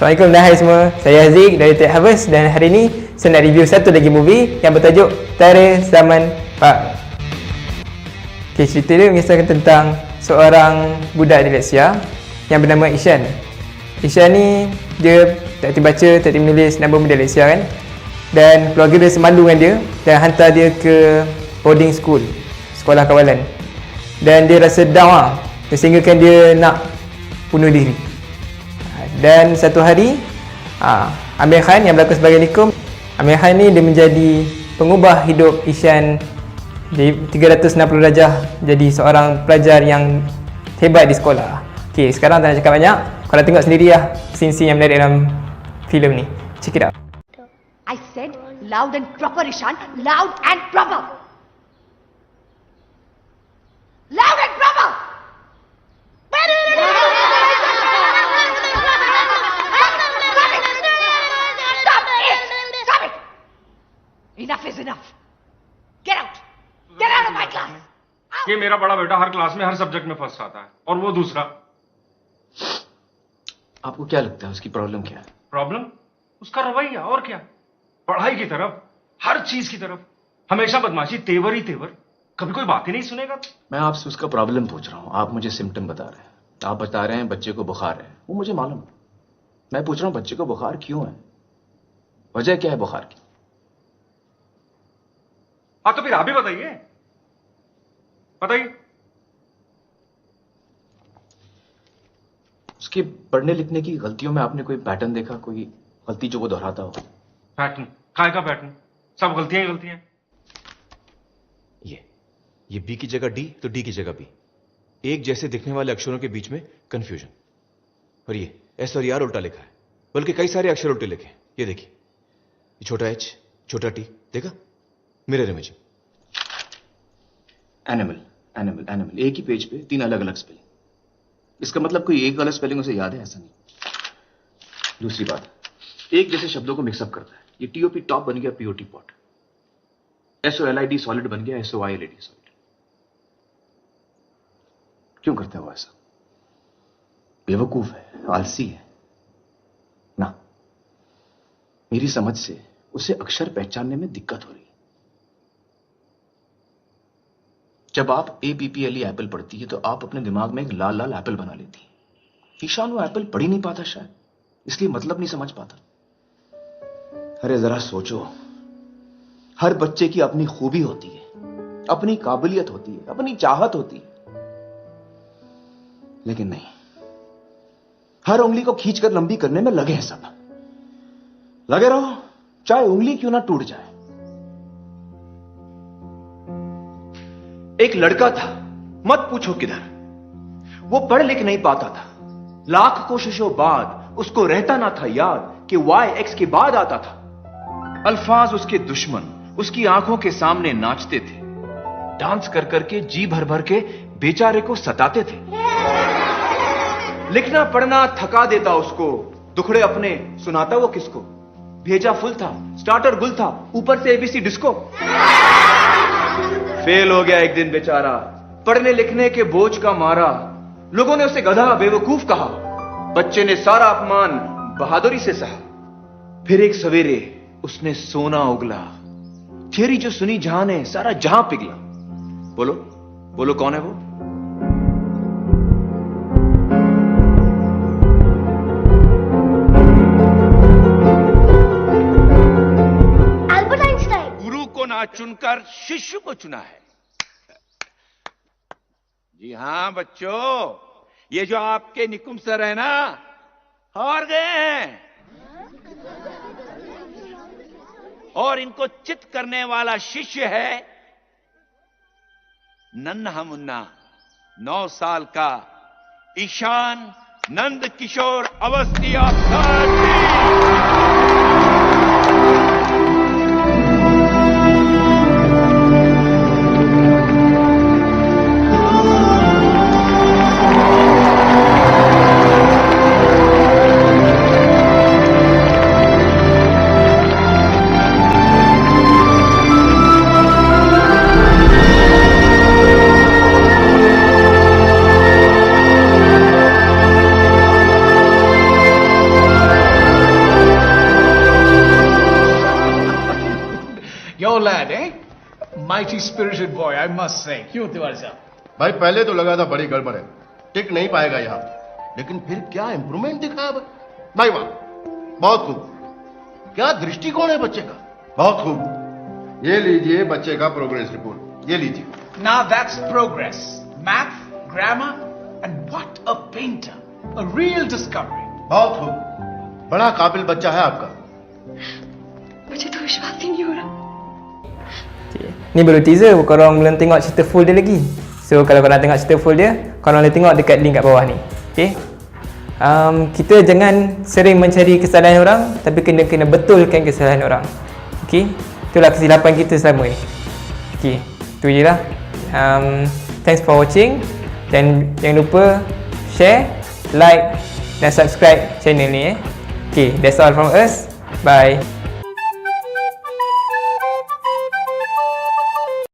Assalamualaikum dan hai semua. Saya Aziz dari Tech Harvest dan hari ini saya nak review satu lagi movie yang bertajuk Tara Zaman Pak. Okay, cerita dia mengisahkan tentang seorang budak dyslexia yang bernama Ishan. Ishan ni dia tak hati baca, tak hati menulis, nama pun dyslexia kan. Dan keluarga dia semalu dengan dia dan hantar dia ke boarding school, sekolah kawalan. Dan dia rasa down lah, sehingga dia nak bunuh diri. Dan satu hari ah, Amir Khan yang berlakon sebagai Nikum Amir Khan ni dia menjadi pengubah hidup Ishan di 360 darjah jadi seorang pelajar yang hebat di sekolah. Okey, sekarang tak nak cakap banyak. Korang tengok sendiri lah scene-scene yang menarik dalam filem ni. Check it out. I said loud and proper, Ishan. Loud and proper. Class. कि मेरा बड़ा बेटा हर class में हर subject में first आता है और वो दूसरा। आपको क्या लगता है उसकी प्रॉब्लम क्या है? प्रॉब्लम? उसका रवैया और क्या? पढ़ाई की तरफ़ हर चीज़ की तरफ़। हमेशा बदमाशी तेवर ही तेवर। कभी कोई बात ही नहीं सुनेगा। मैं आपसे उसका प्रॉब्लम पूछ रहा हूँ। आप मुझे सिम्टम बता रहे हैं। आप बता रहे हैं बच्चे को बुखार है। वो मुझे मालूम है। मैं पूछ रहा हूँ बच्चे को बुखार क्यों है? वजह क्या है बुखार की? हाँ तो फिर आप ही बताइए। बताइए। उसके पढ़ने लिखने की गलतियों में आपने कोई पैटर्न देखा कोई गलती जो वो दोहराता हो? पैटर्न काय का पैटर्न सब गलतियाँ ही गलतियाँ। ये ये बी की जगह डी तो डी की जगह बी एक जैसे दिखने वाले अक्षरों के बीच में कंफ्यूजन और ये एस और यार उल्टा लिखा है। बल्कि कई सारे अक्षर उल्टे लिखे हैं। ये देखिए। ये छोटा एच छोटा टी देखा? Mirror imaging animal animal animal एक ही पेज पे तीन अलग अलग स्पेलिंग इसका मतलब कोई एक गलत स्पेलिंग उसे याद है, ऐसा नहीं। दूसरी बात, एक जैसे शब्दों को मिक्सअप करता है। ये टीओपी टॉप बन गया P O T pot S O L I D solid बन गया S O I L D solid क्यों करता है वो ऐसा? बेवकूफ़ है, आलसी है। ना। मेरी समझ से उसे अक्षर पहचानने में दिक्कत हो रही है। जब आप A P P L E apple पढ़ती है तो आप अपने दिमाग में एक लाल लाल एप्पल बना लेती है। ईशान, वो एप्पल पढ़ ही नहीं पाता शायद। इसलिए मतलब नहीं समझ पाता। अरे, जरा सोचो। हर बच्चे की अपनी खूबी होती है। अपनी काबिलियत होती है। अपनी चाहत होती है। लेकिन नहीं। हर उंगली को खींचकर लंबी करने में लगे हैं सब। लगे रहो। चाहे उंगली क्यों ना टूट जाए। एक लड़का था, मत पूछो किधर। वो पढ़ लिख नहीं पाता था। लाख कोशिशों बाद उसको रहता ना था याद कि वाई एक्स के बाद आता था। अल्फाज उसके दुश्मन, उसकी आँखों के सामने नाचते थे। डांस कर करके जी भर भर के बेचारे को सताते थे। लिखना, पढ़ना, थका देता उसको। दुखड़े अपने सुनाता वो किसको? भेजा फुल था स्टार्टर गुल था, ऊपर से एबीसी डिस्को फेल हो गया एक दिन बेचारा, पढ़ने लिखने के बोझ का मारा। लोगों ने उसे गधा, बेवकूफ़ कहा। बच्चे ने सारा अपमान बहादुरी से सहा। फिर एक सवेरे उसने सोना उगला। थेरी जो सुनी जहाँ ने सारा जहाँ पिघला। बोलो बोलो कौन है वो? गुरु चुनकर शिष्य को चुना है। जी हाँ, बच्चों, ये जो आपके निकुम सर है ना, हार गए हैं। और इनको चित करने वाला शिष्य है नन्हा मुन्ना नौ साल का Ishan Nand Kishore Awasthi of mighty spirited boy, I must say. क्यों तिवारी साहब? भाई पहले तो लगा था बड़ी गड़बड़ है। टिक नहीं पाएगा यहाँ। लेकिन फिर क्या इंप्रूवमेंट दिखाया भाई भाई वाह बहुत खूब। क्या दृष्टिकोण है बच्चे का? बहुत खूब। ये लीजिए बच्चे का प्रोग्रेस रिपोर्ट ये लीजिए। Now that's progress. Math, grammar, and what a painter. A real discovery. बहुत खूब। बड़ा काबिल बच्चा है आपका। मुझे तो विश्वास ही नहीं हो रहा। Okay. Ni baru teaser, korang belum tengok cerita full dia lagi. So kalau korang tengok cerita full dia, korang boleh tengok dekat link kat bawah ni. Okay. Um, kita jangan sering mencari kesalahan orang, tapi kena kena betulkan kesalahan orang. Okay. Itulah kesilapan kita selama ni. Okay. Itu je lah. Um, thanks for watching. Dan jangan lupa share, like dan subscribe channel ni eh. Okay, that's all from us. Bye.